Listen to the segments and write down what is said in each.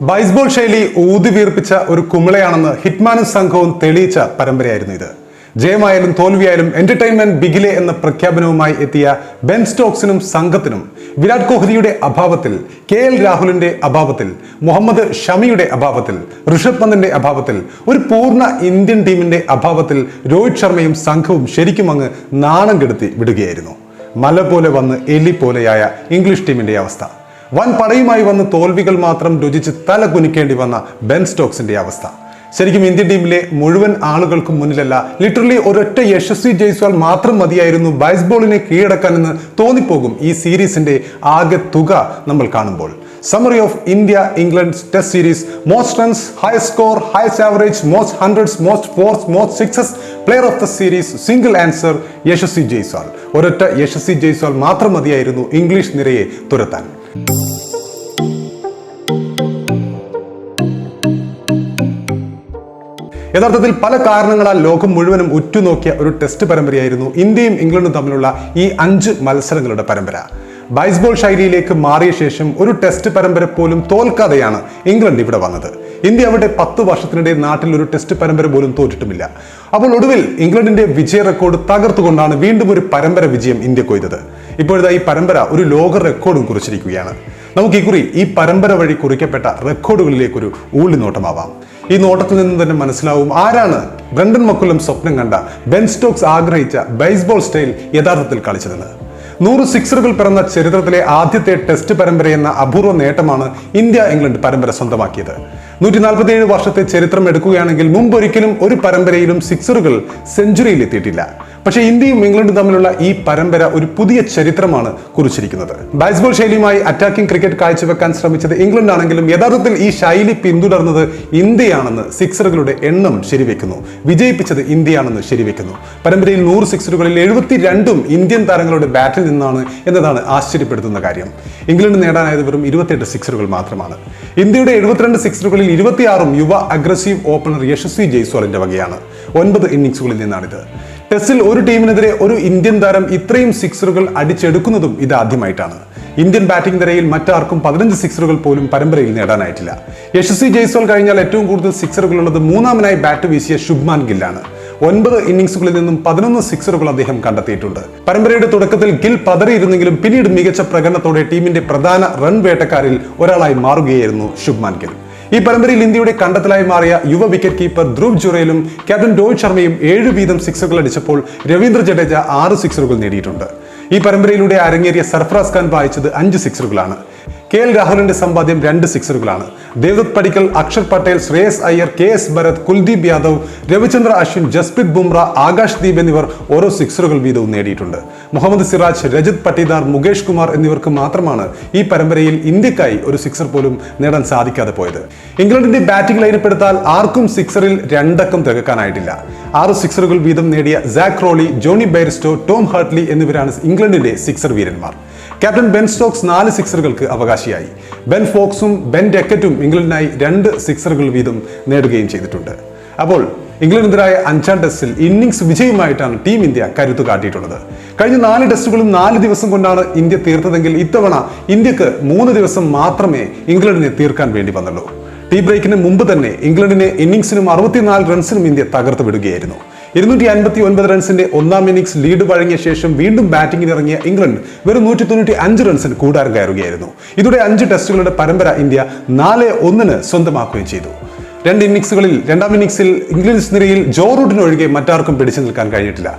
ബൈസ്ബോൾ ശൈലി ഊതി വീർപ്പിച്ച ഒരു കുമിളയാണെന്ന് ഹിറ്റ്മാനും സംഘവും തെളിയിച്ച പരമ്പരയായിരുന്നു ഇത്. ജയമായാലും തോൽവിയായാലും എന്റർടൈൻമെന്റ് ബിഗിലെ എന്ന പ്രഖ്യാപനവുമായി എത്തിയ ബെൻ സ്റ്റോക്സിനും സംഘത്തിനും വിരാട് കോഹ്ലിയുടെ അഭാവത്തിൽ കെ എൽ രാഹുലിന്റെ അഭാവത്തിൽ മുഹമ്മദ് ഷമിയുടെ അഭാവത്തിൽ ഋഷഭ് പന്തിന്റെ അഭാവത്തിൽ ഒരു പൂർണ ഇന്ത്യൻ ടീമിന്റെ അഭാവത്തിൽ രോഹിത് ശർമ്മയും സംഘവും ശരിക്കും അങ്ങ് നാണം കെടുത്തി വിടുകയായിരുന്നു. മല പോലെ വന്ന് എലി പോലെയായ ഇംഗ്ലീഷ് ടീമിന്റെ അവസ്ഥ. വൻ പടയുമായി വന്ന് തോൽവികൾ മാത്രം രുചിച്ച് തല കുനിക്കേണ്ടി വന്ന ബെൻ സ്റ്റോക്സിന്റെ അവസ്ഥ. ശരിക്കും ഇന്ത്യൻ ടീമിലെ മുഴുവൻ ആളുകൾക്കും മുന്നിലല്ല ലിറ്ററലി ഒരൊറ്റ യശസ്വി ജയ്സ്വാൾ മാത്രം മതിയായിരുന്നു ബൈസ്ബോളിനെ കീഴടക്കാനെന്ന് തോന്നിപ്പോകും ഈ സീരീസിന്റെ ആകെ തുക നമ്മൾ കാണുമ്പോൾ. Summary of India England test series most runs highest score highest average most hundreds most fours most sixes player of the series single answer Yashasvi Jaiswal ഒരൊറ്റ യശസ്വി ജയ്സ്വാൾ മാത്രം മതിയായിരുന്നു ഇംഗ്ലീഷ് നിരയെ തുരത്താൻ. യഥാർത്ഥത്തിൽ പല കാരണങ്ങളാൽ ലോകം മുഴുവനും ഉറ്റുനോക്കിയ ഒരു ടെസ്റ്റ് പരമ്പരയായിരുന്നു ഇന്ത്യയും ഇംഗ്ലണ്ടും തമ്മിലുള്ള ഈ അഞ്ച് മത്സരങ്ങളുടെ പരമ്പര. ബൈസ്ബോൾ ശൈലിയിലേക്ക് മാറിയ ശേഷം ഒരു ടെസ്റ്റ് പരമ്പര പോലും തോൽക്കാതെയാണ് ഇംഗ്ലണ്ട് ഇവിടെ വന്നത്. ഇന്ത്യ അവിടെ പത്ത് വർഷത്തിനിടെ നാട്ടിൽ ഒരു ടെസ്റ്റ് പരമ്പര പോലും തോറ്റിട്ടുമില്ല. അപ്പോൾ ഒടുവിൽ ഇംഗ്ലണ്ടിന്റെ വിജയ റെക്കോർഡ് തകർത്തുകൊണ്ടാണ് വീണ്ടും ഒരു പരമ്പര വിജയം ഇന്ത്യ കൊയ്തത്. ഇപ്പോഴത്തെ ഈ പരമ്പര ഒരു ലോക റെക്കോർഡും കുറിച്ചിരിക്കുകയാണ്. നമുക്ക് ഇക്കുറി ഈ പരമ്പര വഴി കുറിക്കപ്പെട്ട റെക്കോർഡുകളിലേക്കൊരു ഊളി നോട്ടമാവാം ഈ നോട്ടത്തിൽ നിന്ന് തന്നെ മനസ്സിലാവും ആരാണ് ബ്രണ്ടൻ മക്കുലം സ്വപ്നം കണ്ട ബെൻ സ്റ്റോക്സ് ആഗ്രഹിച്ച ബേസ്ബോൾ സ്റ്റൈൽ യഥാർത്ഥത്തിൽ കളിച്ചതെന്ന്. നൂറ് സിക്സറുകൾ പിറന്ന ചരിത്രത്തിലെ ആദ്യത്തെ ടെസ്റ്റ് പരമ്പര എന്ന അപൂർവ നേട്ടമാണ് ഇന്ത്യ ഇംഗ്ലണ്ട് പരമ്പര സ്വന്തമാക്കിയത്. നൂറ്റി നാൽപ്പത്തിയേഴ് വർഷത്തെ ചരിത്രം എടുക്കുകയാണെങ്കിൽ മുമ്പൊരിക്കലും ഒരു പരമ്പരയിലും സിക്സറുകൾ സെഞ്ചുറിയിൽ എത്തിയിട്ടില്ല പക്ഷേ ഇന്ത്യയും ഇംഗ്ലണ്ടും തമ്മിലുള്ള ഈ പരമ്പര ഒരു പുതിയ ചരിത്രമാണ് കുറിച്ചിരിക്കുന്നത്. ബാസ്ബോൾ ശൈലിയുമായി അറ്റാക്കിംഗ് ക്രിക്കറ്റ് കാഴ്ചവെക്കാൻ ശ്രമിച്ചത് ഇംഗ്ലണ്ട് ആണെങ്കിലും യഥാർത്ഥത്തിൽ ഈ ശൈലി പിന്തുടർന്നത് ഇന്ത്യയാണെന്ന് സിക്സറുകളുടെ എണ്ണം ശരിവെക്കുന്നു. വിജയിപ്പിച്ചത് ഇന്ത്യയാണെന്ന് ശരിവെക്കുന്നു. പരമ്പരയിൽ നൂറ് സിക്സറുകളിൽ എഴുപത്തിരണ്ടും ഇന്ത്യൻ താരങ്ങളുടെ ബാറ്റിൽ നിന്നാണ് എന്നതാണ് ആശ്ചര്യപ്പെടുത്തുന്ന കാര്യം. ഇംഗ്ലണ്ട് നേടാനായത് വെറും ഇരുപത്തിയെട്ട് സിക്സറുകൾ മാത്രമാണ്. ഇന്ത്യയുടെ എഴുപത്തിരണ്ട് സിക്സറുകളിൽ ഇരുപത്തിയാറും യുവ അഗ്രസീവ് ഓപ്പണർ യശസ്വി ജയ്സ്വാളിന്റെ വകയാണ്. ഒൻപത് ഇന്നിംഗ്സുകളിൽ നിന്നാണിത്. ടെസ്റ്റിൽ ഒരു ടീമിനെതിരെ ഒരു ഇന്ത്യൻ താരം ഇത്രയും സിക്സറുകൾ അടിച്ചെടുക്കുന്നതും ഇത് ആദ്യമായിട്ടാണ്. ഇന്ത്യൻ ബാറ്റിംഗ് നിരയിൽ മറ്റാർക്കും പതിനഞ്ച് സിക്സറുകൾ പോലും പരമ്പരയിൽ നേടാനായിട്ടില്ല. യശസ്വി ജയ്സ്വാൾ കഴിഞ്ഞാൽ ഏറ്റവും കൂടുതൽ സിക്സറുകൾ ഉള്ളത് മൂന്നാമനായി ബാറ്റ് വീശിയ ശുഭ്മാൻ ഗില്ലാണ്. ഒൻപത് ഇന്നിംഗ്സുകളിൽ നിന്നും പതിനൊന്ന് സിക്സറുകൾ അദ്ദേഹം കണ്ടെത്തിയിട്ടുണ്ട്. പരമ്പരയുടെ തുടക്കത്തിൽ ഗിൽ പതറിയിരുന്നെങ്കിലും പിന്നീട് മികച്ച പ്രകടനത്തോടെ ടീമിന്റെ പ്രധാന റൺ വേട്ടക്കാരിൽ ഒരാളായി മാറുകയായിരുന്നു ശുഭ്മാൻ ഗിൽ. ഈ പരമ്പരയിൽ ഇന്ത്യയുടെ കണ്ടെത്തലായി മാറിയ യുവ വിക്കറ്റ് കീപ്പർ ധ്രുവ് ജുറേലും ക്യാപ്റ്റൻ രോഹിത് ശർമ്മയും ഏഴ് വീതം സിക്സുകൾ അടിച്ചപ്പോൾ രവീന്ദ്ര ജഡേജ ആറ് സിക്സറുകൾ നേടിയിട്ടുണ്ട്. ഈ പരമ്പരയിലൂടെ അരങ്ങേറിയ സർഫറാസ് ഖാൻ വായിച്ചത് അഞ്ച് സിക്സറുകളാണ് കെ എൽ രാഹുലിന്റെ സമ്പാദ്യം രണ്ട് സിക്സറുകളാണ്. ദേവദത്ത് പടിക്കൽ അക്ഷർ പട്ടേൽ ശ്രേയസ് അയ്യർ കെ എസ് ഭരത് കുൽദീപ് യാദവ് രവിചന്ദ്ര അശ്വിൻ ജസ്പ്രീത് ബുംറ ആകാശ് ദീപ് എന്നിവർ ഓരോ സിക്സറുകൾ വീതവും നേടിയിട്ടുണ്ട്. മുഹമ്മദ് സിറാജ് രജത് പട്ടിദാർ മുകേഷ് കുമാർ എന്നിവർക്ക് മാത്രമാണ് ഈ പരമ്പരയിൽ ഇന്ത്യക്കായി ഒരു സിക്സർ പോലും നേടാൻ സാധിക്കാതെ പോയത്. ഇംഗ്ലണ്ടിന്റെ ബാറ്റിംഗ് ലൈനപ്പെടുത്താൽ ആർക്കും സിക്സറിൽ രണ്ടക്കം തികക്കാനായിട്ടില്ല. ആറ് സിക്സറുകൾ വീതം നേടിയ Zak Crawley Jonny Bairstow Tom Hartley എന്നിവരാണ് ഇംഗ്ലണ്ടിന്റെ സിക്സർ വീരന്മാർ. ക്യാപ്റ്റൻ ബെൻ സ്റ്റോക്സ് നാല് സിക്സറുകൾക്ക് അവകാശിയായി. ബെൻ ഫോക്സും ബെൻ ഡെക്കറ്റും ഇംഗ്ലണ്ടിനായി രണ്ട് സിക്സറുകൾ വീതം നേടുകയും ചെയ്തിട്ടുണ്ട്. അപ്പോൾ ഇംഗ്ലണ്ടിനെതിരായ അഞ്ചാം ടെസ്റ്റിൽ ഇന്നിംഗ്സ് വിജയമായിട്ടാണ് ടീം ഇന്ത്യ കരുത്തു കാട്ടിയിട്ടുള്ളത്. കഴിഞ്ഞ നാല് ടെസ്റ്റുകളും നാല് ദിവസം കൊണ്ടാണ് ഇന്ത്യ തീർത്തതെങ്കിൽ ഇത്തവണ ഇന്ത്യയ്ക്ക് മൂന്ന് ദിവസം മാത്രമേ ഇംഗ്ലണ്ടിനെ തീർക്കാൻ വേണ്ടി വന്നുള്ളൂ. ടീ ബ്രേക്കിന് മുമ്പ് തന്നെ ഇംഗ്ലണ്ടിനെ ഇന്നിംഗ്സിനും അറുപത്തിനാല് റൺസിനും ഇന്ത്യ തകർത്ത് വിടുകയായിരുന്നു. ഇരുന്നൂറ്റി അൻപത്തി ഒൻപത് റൺസിന്റെ ഒന്നാം ഇന്നിംഗ്സ് ലീഡ് വഴങ്ങിയ ശേഷം വീണ്ടും ബാറ്റിംഗിന് ഇറങ്ങിയ ഇംഗ്ലണ്ട് വെറും നൂറ്റി തൊണ്ണൂറ്റി അഞ്ച് റൺസിന് കൂടാരം കയറുകയായിരുന്നു ഇതോടെ അഞ്ച് ടെസ്റ്റുകളുടെ പരമ്പര ഇന്ത്യ നാല് ഒന്നിന് സ്വന്തമാക്കുകയും ചെയ്തു. രണ്ട് ഇന്നിംഗ്സുകളിൽ രണ്ടാം ഇന്നിംഗ്സിൽ ഇംഗ്ലീഷ് നിരയിൽ ജോ റൂട്ടിന് ഒഴികെ മറ്റാർക്കും പിടിച്ചു നിൽക്കാൻ കഴിഞ്ഞിട്ടില്ല.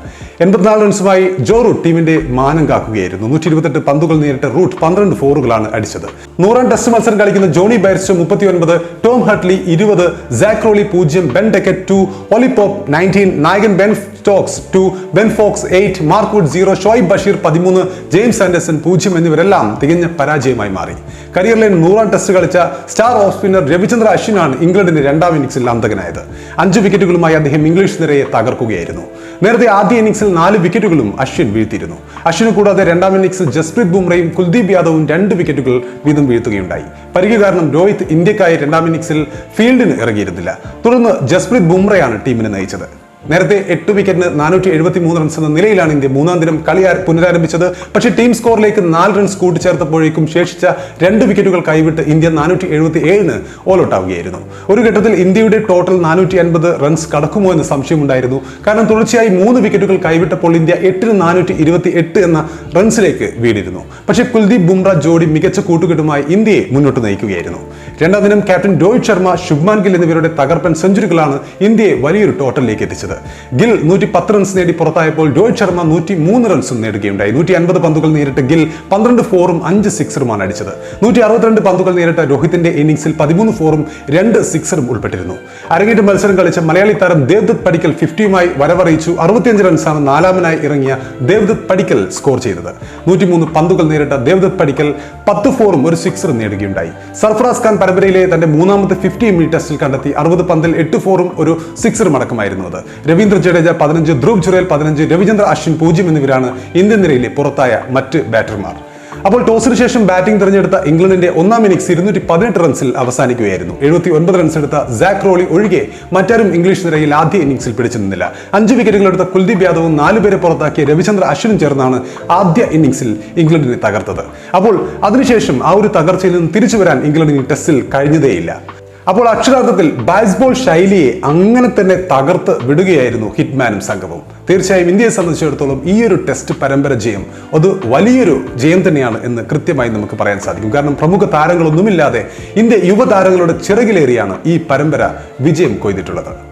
എൺപത്തിനാല് റൺസുമായി ജോ റൂട്ട് ടീമിന്റെ മാനം കാക്കുകയായിരുന്നു. നൂറ്റി ഇരുപത്തെട്ട് പന്തുകൾ നേരിട്ട് റൂട്ട് പന്ത്രണ്ട് ഫോറുകളാണ് അടിച്ചത്. നൂറാം ടെസ്റ്റ് മത്സരം കളിക്കുന്ന ജോണി ബൈർസ് മുപ്പത്തി ഒൻപത് ടോം ഹട്ട്ലി ഇരുപത് സാക്രോളി പൂജ്യം Ben Duckett two Ollie Pope nineteen നായകൻ Ben Stokes two Ben Foakes eight Mark Wood zero Shoaib Bashir പതിമൂന്ന് ജെയിംസ് ആൻഡേഴ്സൺ പൂജ്യം എന്നിവരെല്ലാം തികഞ്ഞ പരാജയമായി മാറി. കരിയറിലെ നൂറാം ടെസ്റ്റ് കളിച്ച സ്റ്റാർ ഓഫ് സ്പിന്നർ രവിചന്ദ്ര അശ്വിനാണ് ഇംഗ്ലണ്ടിന്റെ രണ്ടാം ഇന്നിംഗ്സിൽ അന്തകനായത് അഞ്ച് വിക്കറ്റുകളുമായി അദ്ദേഹം ഇംഗ്ലീഷ് നിരയെ തകർക്കുകയായിരുന്നു. നേരത്തെ ആദ്യ ഇന്നിംഗ്സിൽ നാല് വിക്കറ്റുകളും അശ്വിൻ വീഴ്ത്തിയിരുന്നു. അശ്വിന് കൂടാതെ രണ്ടാം ഇന്നിംഗ്സിൽ ജസ്പ്രീത് ബുംറയും കുൽദീപ് യാദവും രണ്ട് വിക്കറ്റുകൾ വീതം വീഴ്ത്തുകയുണ്ടായി. പരിക്ക് കാരണം രോഹിത് ഇന്ത്യക്കായി രണ്ടാം ഇന്നിംഗ്സിൽ ഫീൽഡിന് ഇറങ്ങിയിരുന്നില്ല. തുടർന്ന് ജസ്പ്രീത് ബുംറയാണ് ടീമിനെ നയിച്ചത്. നേരത്തെ എട്ട് വിക്കറ്റിന് നാനൂറ്റി എഴുപത്തി മൂന്ന് റൺസ് എന്ന നിലയിലാണ് ഇന്ത്യ മൂന്നാം ദിനം കളി പുനരാരംഭിച്ചത്. പക്ഷേ ടീം സ്കോറിലേക്ക് നാല് റൺസ് കൂട്ടിച്ചേർത്തപ്പോഴേക്കും ശേഷിച്ച രണ്ട് വിക്കറ്റുകൾ കൈവിട്ട് ഇന്ത്യ നാനൂറ്റി എഴുപത്തി ഏഴിന് ഓൾ ഔട്ട് ആവുകയായിരുന്നു. ഒരു ഘട്ടത്തിൽ ഇന്ത്യയുടെ ടോട്ടൽ നാനൂറ്റി അൻപത് റൺസ് കടക്കുമോ എന്ന് സംശയമുണ്ടായിരുന്നു. കാരണം തുടർച്ചയായി മൂന്ന് വിക്കറ്റുകൾ കൈവിട്ടപ്പോൾ ഇന്ത്യ എട്ടിന് നാനൂറ്റി ഇരുപത്തി എട്ട് എന്ന റൺസിലേക്ക് വീണിരുന്നു. പക്ഷേ കുൽദീപ് ബുംറ ജോഡി മികച്ച കൂട്ടുകെട്ടുമായി ഇന്ത്യയെ മുന്നോട്ട് നയിക്കുകയായിരുന്നു. രണ്ടാം ദിനം ക്യാപ്റ്റൻ രോഹിത് ശർമ്മ ശുഭ്മാൻ ഗിൽ എന്നിവരുടെ തകർപ്പൻ സെഞ്ചുറികളാണ് ഇന്ത്യയെ വലിയൊരു ടോട്ടലിലേക്ക് എത്തിച്ചത്. ഗിൽ നൂറ്റി പത്ത് റൺസ് നേടി പുറത്തായപ്പോൾ രോഹിത് ശർമ്മ നൂറ്റി മൂന്ന് റൺസും നേടുകയുണ്ടായി. നൂറ്റി അൻപത് പന്തുകൾ നേരിട്ട് ഗിൽ പന്ത്രണ്ട് ഫോറും അഞ്ച് സിക്സറുമാണ് അടിച്ചത്. നൂറ്റി അറുപത്തിരണ്ട് പന്തുകൾ നേരിട്ട രോഹിത്തിന്റെ ഇന്നിംഗ്സിൽ പതിമൂന്ന് ഫോറും രണ്ട് സിക്സറും ഉൾപ്പെട്ടിരുന്നു. അരങ്ങേറ്റ മത്സരം കളിച്ച മലയാളി താരം ദേവ്ദത്ത് പടിക്കൽ ഫിഫ്റ്റിയുമായി വരവറിയിച്ചു. അറുപത്തിയഞ്ച് റൺസാണ് നാലാമനായി ഇറങ്ങിയ ദേവ്ദത്ത് പടിക്കൽ സ്കോർ ചെയ്തത്. നൂറ്റിമൂന്ന് പന്തുകൾ നേരിട്ട ദേവ്ദത്ത് പടിക്കൽ പത്ത് ഫോറും ഒരു സിക്സറും നേടുകയുണ്ടായി. സർഫറാസ് ഖാൻ പരമ്പരയിലെ തന്റെ മൂന്നാമത്തെ ഫിഫ്റ്റി മിനിറ്റ് ടെസ്റ്റിൽ കണ്ടെത്തി അറുപത് പന്തിൽ എട്ട് ഫോറും ഒരു സിക്സറും അടക്കമായിരുന്നു അത്. രവീന്ദ്ര ജഡേജ പതിനഞ്ച് ധ്രുവ് ജുറേൽ പതിനഞ്ച് രവിചന്ദ്ര അശ്വിൻ പൂജ്യം എന്നിവരാണ് ഇന്ത്യൻ നിരയിലെ പുറത്തായ മറ്റ് ബാറ്റർമാർ. അപ്പോൾ ടോസിന് ശേഷം ബാറ്റിംഗ് തിരഞ്ഞെടുത്ത ഇംഗ്ലണ്ടിന്റെ ഒന്നാം ഇന്നിംഗ്സ് ഇരുന്നൂറ്റി പതിനെട്ട് റൺസിൽ അവസാനിക്കുകയായിരുന്നു. എഴുപത്തി ഒൻപത് റൺസ് എടുത്ത സാക് റോളി ഒഴികെ മറ്റാരും ഇംഗ്ലീഷ് നിരയിൽ ആദ്യ ഇന്നിംഗ്സിൽ പിടിച്ചു നിന്നില്ല. അഞ്ച് വിക്കറ്റുകളെടുത്ത കുൽദീപ് യാദവും നാല് പേരെ പുറത്താക്കിയ രവിചന്ദ്ര അശ്വിനും ചേർന്നാണ് ആദ്യ ഇന്നിംഗ്സിൽ ഇംഗ്ലണ്ടിനെ തകർത്തത്. അപ്പോൾ അതിനുശേഷം ആ ഒരു തകർച്ചയിൽ നിന്ന് തിരിച്ചു വരാൻ ഇംഗ്ലണ്ടിന് ടെസ്റ്റിൽ കഴിഞ്ഞതേയില്ല. അപ്പോൾ അക്ഷരാർത്ഥത്തിൽ ബാസ്ബോൾ ശൈലിയെ അങ്ങനെ തന്നെ തകർത്ത് വിടുകയായിരുന്നു ഹിറ്റ്മാനും സംഘവും. തീർച്ചയായും ഇന്ത്യയെ സംബന്ധിച്ചിടത്തോളം ഈ ഒരു ടെസ്റ്റ് പരമ്പര ജയം അത് വലിയൊരു ജയം തന്നെയാണ് എന്ന് കൃത്യമായി നമുക്ക് പറയാൻ സാധിക്കും. കാരണം പ്രമുഖ താരങ്ങളൊന്നുമില്ലാതെ ഇന്ത്യ യുവതാരങ്ങളുടെ ചിറകിലേറിയാണ് ഈ പരമ്പര വിജയം കൊയ്തിട്ടുള്ളത്.